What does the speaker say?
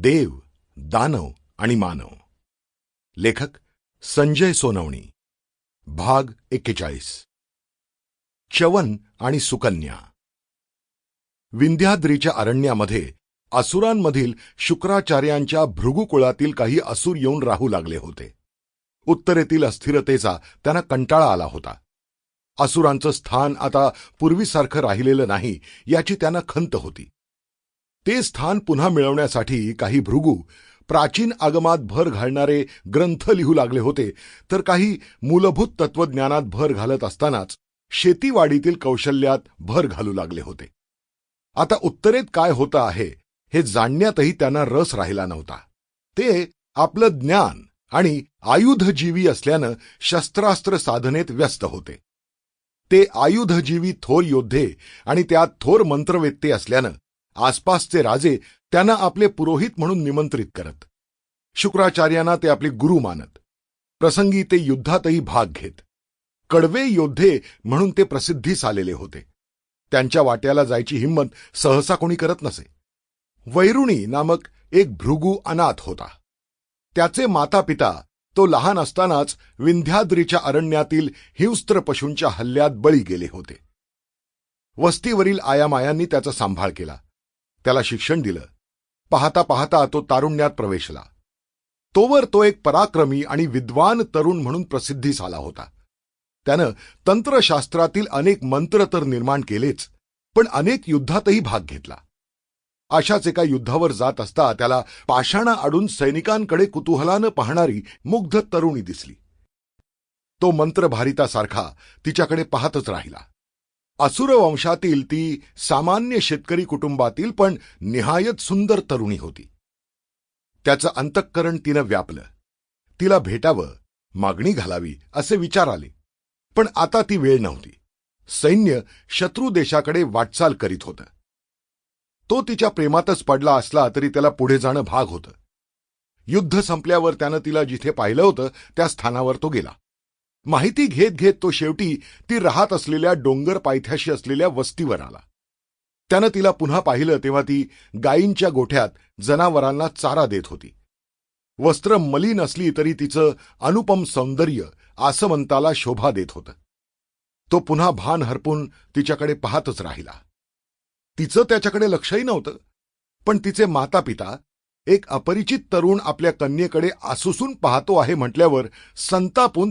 देव दानव आणि मानव. लेखक संजय सोनवणी. भाग एक्केचाळीस. च्यवन आणि सुकन्या. विंध्याद्रीच्या अरण्यामध्ये असुरांमधील शुक्राचार्यांच्या भृगुकुळातील काही असुर येऊन राहू लागले होते. उत्तरेतील अस्थिरतेचा त्यांना कंटाळा आला होता. असुरांचं स्थान आता पूर्वीसारखं राहिलेलं नाही याची त्यांना खंत होती. ते स्थान पुन्हा मिळवण्यासाठी काही भृगू प्राचीन आगमात भर घालणारे ग्रंथ लिहू लागले होते तर काही मूलभूत तत्वज्ञानात भर घालत असतानाच शेतीवाडीतील कौशल्यात भर घालू लागले होते. आता उत्तरेत काय होतं आहे हे जाणण्यातही त्यांना रस राहिला नव्हता. ते आपलं ज्ञान आणि आयुधजीवी असल्यानं शस्त्रास्त्र साधनेत व्यस्त होते. ते आयुधजीवी थोर योद्धे आणि त्यात थोर मंत्रवेत्ते असल्यानं आसपासचे राजे त्यांना आपले पुरोहित म्हणून निमंत्रित करत. शुक्राचार्यांना ते आपले गुरु मानत. प्रसंगी ते युद्धातही भाग घेत. कडवे योद्धे म्हणून ते प्रसिद्धीस आलेले होते. त्यांच्या वाट्याला जायची हिंमत सहसा कोणी करत नसे. वैरुणी नामक एक भृगू अनाथ होता. त्याचे माता पिता तो लहान असतानाच विंध्याद्रीच्या अरण्यातील हिंस्त्र पशूंच्या हल्ल्यात बळी गेले होते. वस्तीवरील आयामायांनी त्याचा सांभाळ केला. त्याला शिक्षण दिलं. पाहता पाहता तो तारुण्यात प्रवेशला. तोवर तो एक पराक्रमी आणि विद्वान तरुण म्हणून प्रसिद्धीस आला होता. त्यानं तंत्रशास्त्रातील अनेक मंत्र तर निर्माण केलेच पण अनेक युद्धातही भाग घेतला. अशाच एका युद्धावर जात असता त्याला पाषाणा आडून सैनिकांकडे कुतूहलानं पाहणारी मुग्ध तरुणी दिसली. तो मंत्रभारितासारखा तिच्याकडे पाहतच राहिला. असुर वंशातील ती सामान्य शेतकरी कुटुंबातील पण निहायत सुंदर तरुणी होती. त्याचं अंतःकरण तिनं व्यापलं. तिला भेटावं मागणी घालावी असे विचार आले. पण आता ती वेळ नव्हती. सैन्य शत्रू देशाकडे वाटचाल करीत होतं. तो तिच्या प्रेमातच पडला असला तरी त्याला पुढे जाणं भाग होतं. युद्ध संपल्यावर त्यानं तिला जिथे पाहिलं होतं त्या स्थानावर तो गेला. माहिती घेत घेत तो शेवटी ती राहत असलेल्या डोंगर पायथ्याशी असलेल्या वस्तीवर आला. त्यानं तिला पुन्हा पाहिलं तेव्हा ती गायींच्या गोठ्यात जनावरांना चारा देत होती. वस्त्र मलिन असली तरी तिचं अनुपम सौंदर्य आसमंताला शोभा देत होतं. तो पुन्हा भान हरपून तिच्याकडे पाहतच राहिला. तिचं त्याच्याकडे लक्षही नव्हतं पण तिचे माता पिता एक अपरिचित तरुण आपल्या कन्येकडे आसुसून पाहतो आहे म्हटल्यावर संतापून